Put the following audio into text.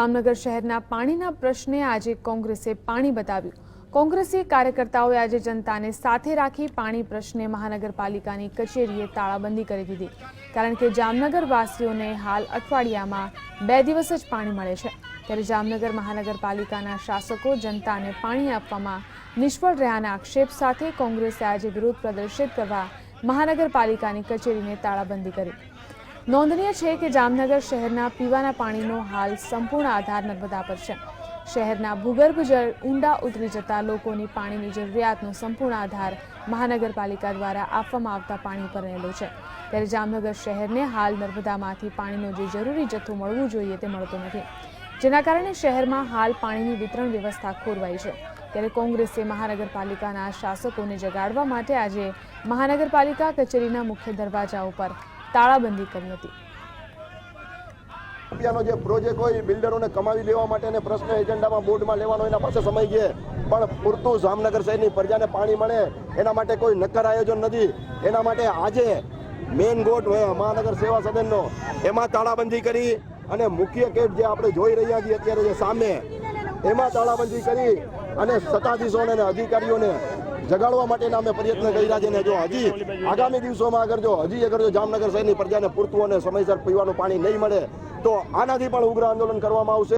જામનગર શહેરના પાણીના પ્રશ્ને આજે કોંગ્રેસે પાણી બતાવ્યું. કોંગ્રેસી કાર્યકર્તાઓએ આજે જનતાને સાથે રાખી પાણી પ્રશ્ને મહાનગરપાલિકાની કચેરીએ તાળાબંધી કરી દીધી. કારણ કે જામનગર વાસીઓને હાલ અઠવાડિયામાં બે દિવસ જ પાણી મળે છે. ત્યારે જામનગર મહાનગરપાલિકાના શાસકો જનતાને પાણી આપવામાં નિષ્ફળ રહ્યાના આક્ષેપ સાથે કોંગ્રેસે આજે વિરોધ પ્રદર્શિત કરવા મહાનગરપાલિકાની કચેરીને તાળાબંધી કરી. નોંધનીય છે કે જામનગર શહેરના પીવાના પાણીનો હાલ સંપૂર્ણ આધાર નર્મદા પર છે. શહેરના ભૂગર્ભ જળ ઊંડા ઉતરી જતા લોકોની પાણીની જરૂરિયાતનો સંપૂર્ણ આધાર મહાનગરપાલિકા દ્વારા આપવામાં આવતા પાણી પર રહેલો છે. ત્યારે જામનગર શહેરને હાલ નર્મદામાંથી પાણીનો જે જરૂરી જથ્થો મળવું જોઈએ તે મળતો નથી. જેના કારણે શહેરમાં હાલ પાણીની વિતરણ વ્યવસ્થા ખોરવાઈ છે. ત્યારે કોંગ્રેસે મહાનગરપાલિકાના શાસકોને જગાડવા માટે આજે મહાનગરપાલિકા કચેરીના મુખ્ય દરવાજા ઉપર તાળાબંધી કરી હતી. રૂપિયાનો જે પ્રોજેક્ટ હોય બિલ્ડરોને કમાવી લેવા માટે અને પ્રશ્ન એજન્ડામાં બોર્ડમાં લેવાનો, એના પાસે સમય છે. પણ પૂરતું જામનગર શહેરની પ્રજાને પાણી મળે, એના માટે કોઈ નક્કર આયોજન નથી. એના માટે આજે મેઇન ગોટ મહાનગર સેવા સદનનો, એમાં તાળાબંધી કરી અને મુખ્ય ગેટ જે આપણે જોઈ રહ્યા છીએ અત્યારે જે સામે, એમાં તાળાબંધી કરી અને સત્તાધીશોને અને અધિકારીઓને જગાડવા માટેના અમે પ્રયત્ન કર્યા છે ને જો હજી આગામી દિવસોમાં અગર જો હજી અગર જો જામનગર શહેરની પ્રજાને પૂરતું અને સમયસર પીવાનું પાણી નહીં મળે, તો આનાથી પણ ઉગ્ર આંદોલન કરવામાં આવશે.